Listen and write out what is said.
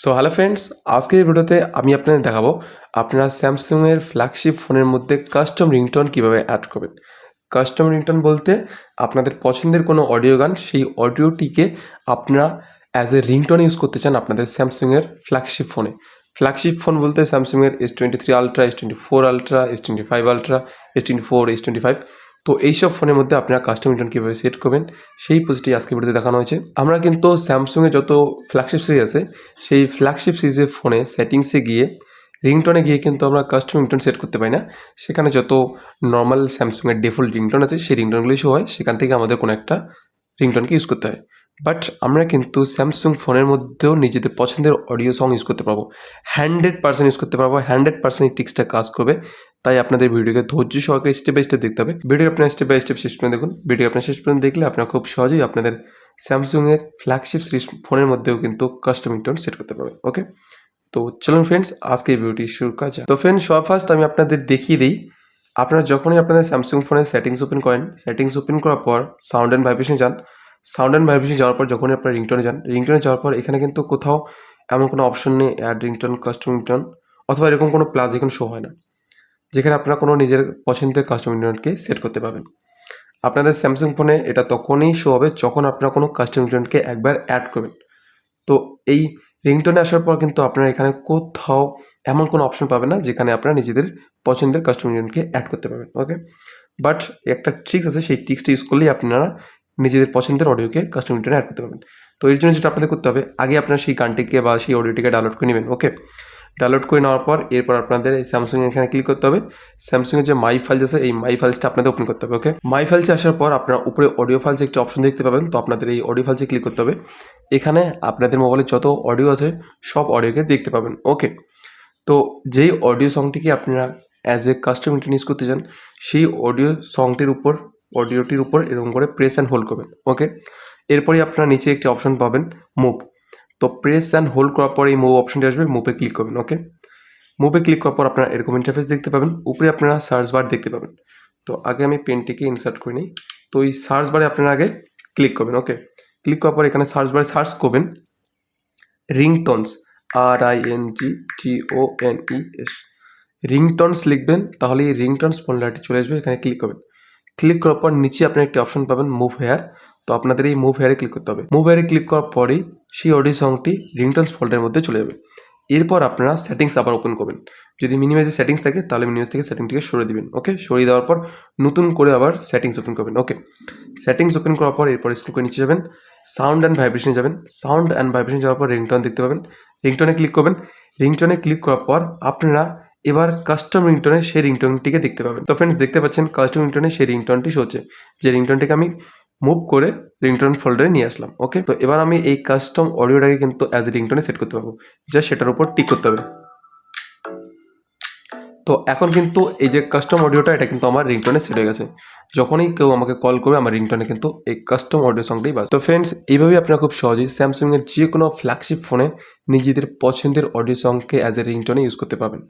So hello friends আজকের ভিডিওতে আমি আপনাদের দেখাবো আপনারা স্যামসাংয়ের ফ্ল্যাগশিপ ফোনের মধ্যে কাস্টম রিংটোন কীভাবে অ্যাড করবেন। কাস্টম রিংটোন বলতে আপনাদের পছন্দের কোনো অডিও গান, সেই অডিওটিকে আপনারা অ্যাজ এ রিংটোন ইউজ করতে চান আপনাদের স্যামসাংয়ের ফ্ল্যাগশিপ ফোনে ফ্ল্যাগশিপ ফোন বলতে স্যামসাংয়ের S twenty three ultra S twenty four ultra S twenty five ultra S twenty four S twenty five তো এইসব ফোনের মধ্যে আপনারা কাস্টম রিংটোন কীভাবে সেট করবেন, সেই পোস্টটি আজকে ভিডিওতে দেখানো হয়েছে। আমরা কিন্তু স্যামসুংয়ে যত ফ্ল্যাগশিপ সিরিজ আছে, সেই ফ্ল্যাগশিপ সিরিজের ফোনে সেটিংসে গিয়ে রিংটনে গিয়ে কিন্তু আমরা কাস্টম রিংটোন সেট করতে পারি না। সেখানে যত নর্মাল স্যামসুংয়ের ডিফল্ট রিংটন আছে, সেই রিংটোনগুলি শো হয়। সেখান থেকে আমাদের কোনো একটা রিংটনকে ইউজ করতে হয়। বাট আমরা কিন্তু স্যামসুং ফোনের মধ্যেও নিজেদের পছন্দের অডিও সং ইউজ করতে পারব। হান্ড্রেড পার্সেন্ট ইউজ করতে পারব। হান্ড্রেড পার্সেন্ট এই টিক্সটা কাজ করবে। তাই আপনাদের ভিডিওকে ধৈর্য সহকারে স্টেপ বাই স্টেপ দেখতে হবে। ভিডিও আপনার স্টেপ বাই স্টেপ শেষ পর্যন্ত দেখুন। ভিডিও আপনার শেষ পর্যন্ত দেখলে আপনারা খুব সহজেই আপনাদের স্যামসুংয়ের ফ্ল্যাগশিপ সিরিজ ফোনের মধ্যেও কিন্তু কাস্টম রিংটোন সেট করতে পারবেন ওকে তো চলুন ফ্রেন্ডস আজকে এই ভিডিওটি শুরু করা তো ফ্রেন্ডস সব ফার্স্ট আমি আপনাদের দেখিয়ে দিই, আপনারা যখনই আপনাদের স্যামসুং ফোনের সেটিংস ওপেন করেন সেটিংস ওপেন করার পর সাউন্ড অ্যান্ড ভাইব্রেশন যান। সাউন্ড অ্যান্ড ভাইব্রেশন যাওয়ার পর যখনই আপনারা রিংটোনে যান রিংটোনে যাওয়ার পর এখানে কিন্তু কোথাও এমন কোনো অপশন নেই অ্যাড রিংটোন কাস্টম রিংটোন অথবা এরকম কোনো প্লাস এখানে শো হয় না। যেখানে আপনারা কোনো নিজের পছন্দের কাস্টম রিংটোনকে সেট করতে পারবেন। আপনাদের স্যামসাং ফোনে এটা তখনই শো হবে যখন আপনারা কোনো কাস্টম রিংটোনকে একবার অ্যাড করবেন। তো এই রিংটোনে আসার পর কিন্তু আপনারা এখানে কোথাও এমন কোনো অপশন পাবেন না যেখানে আপনারা নিজেদের পছন্দের কাস্টম রিংটোনকে অ্যাড করতে পারবেন ওকে বাট একটা ট্রিক্স আছে, সেই ট্রিক্সটা ইউজ করলেই আপনারা নিজেদের পছন্দের অডিওকে কাস্টম রিংটোনে অ্যাড করতে পারবেন। তো এর জন্য যেটা আপনাদের করতে হবে, আগে আপনার সেই গানটিকে বা সেই অডিওটিকে ডাউনলোড করে নেবেন ওকে ডাউনলোড করে নেওয়ার পর এরপর আপনাদের এই স্যামসুং এখানে ক্লিক করতে হবে। স্যামসুংয়ের যে মাই ফাইলস আছে, এই মাই ফাইলসটা আপনাদের ওপেন করতে হবে ওকে মাই ফাইলসে আসার পর আপনারা উপরে অডিও ফাইলসে একটি অপশন দেখতে পাবেন, তো আপনাদের এই অডিও ফাইলসে ক্লিক করতে হবে। এখানে আপনাদের মোবাইলে যত অডিও আছে, সব অডিওকে দেখতে পাবেন ওকে তো যেই অডিও সংটিকে আপনারা অ্যাজ এ কাস্টম ইউজ করতে চান, সেই অডিও সংটির উপর অডিওটির উপর এরকম করে প্রেস অ্যান্ড হোল্ড করবেন ওকে এরপরই আপনারা নিচে একটি অপশন পাবেন মুভ তো প্রেস অ্যান্ড হোল্ড করার পর এই মুভ অপশনটি আসবে মুভে ক্লিক করবেন ওকে মুভে ক্লিক করার পর আপনারা এরকম ইন্টারফেস দেখতে পাবেন, উপরে আপনারা সার্চ বার দেখতে পাবেন। তো আগে আমি পেনটিকে ইনসার্ট করে নিই, তো এই সার্চ বারে আপনারা আগে ক্লিক করবেন ওকে ক্লিক করার পর এখানে সার্চ বারে সার্চ করবেন ringtones R I N G T O N E S ringtones লিখবেন, তাহলে এই রিংটনস ফোল্ডারটি চলে আসবে, এখানে ক্লিক করবেন। ক্লিক করার পর নিচে আপনি একটি অপশন পাবেন মুভ হেয়ার তো আপনাদের এই মুভ হেয়ারে ক্লিক করতে হবে। মুভ হেয়ারে ক্লিক করার পরেই সেই অডিও সংটি রিংটনস ফোল্ডারের মধ্যে চলে যাবে। এরপর আপনারা সেটিংস আবার ওপেন করবেন। যদি মিনিমাইজে সেটিংস থাকে, তাহলে মিনিমাইজ থেকে সেটিংটিকে সরিয়ে দিবেন ওকে সরিয়ে দেওয়ার পর নতুন করে আবার সেটিংস ওপেন করবেন ওকে সেটিংস ওপেন করার পর এরপর স্ক্রল করে নিচে যাবেন। সাউন্ড অ্যান্ড ভাইব্রেশন যাবেন। সাউন্ড অ্যান্ড ভাইব্রেশন যাওয়ার পর রিংটন দেখতে পাবেন। রিংটনে ক্লিক করবেন। রিংটনে ক্লিক করার পর আপনারা এবার কাস্টম রিংটনে সেই রিংটনটিকে দেখতে পাবেন। তো ফ্রেন্ডস দেখতে পাচ্ছেন কাস্টম রিংটনে সেই রিংটনটি হচ্ছে। যে রিংটনটিকে আমি মুভ করে রিংটন ফোল্ডারে নিয়ে আসলাম ওকে তো এবার আমি এই কাস্টম অডিওটাকে কিন্তু অ্যাজ এ রিংটনে সেট করতে পারব। জাস্ট সেটার উপর টিক করতে হবে। তো এখন কিন্তু এই যে কাস্টম অডিওটা এটা কিন্তু আমার রিংটনে সেট হয়ে গেছে। যখনই কেউ আমাকে কল করবে, আমার রিংটনে কিন্তু এই কাস্টম অডিও সংটাই বাজবে। তো ফ্রেন্ডস এইভাবেই আপনারা খুব সহজেই স্যামসুংয়ের যে কোনো ফ্ল্যাগশিপ ফোনে নিজেদের পছন্দের অডিও সংকে অ্যাজ এ রিংটনে ইউজ করতে পারবেন।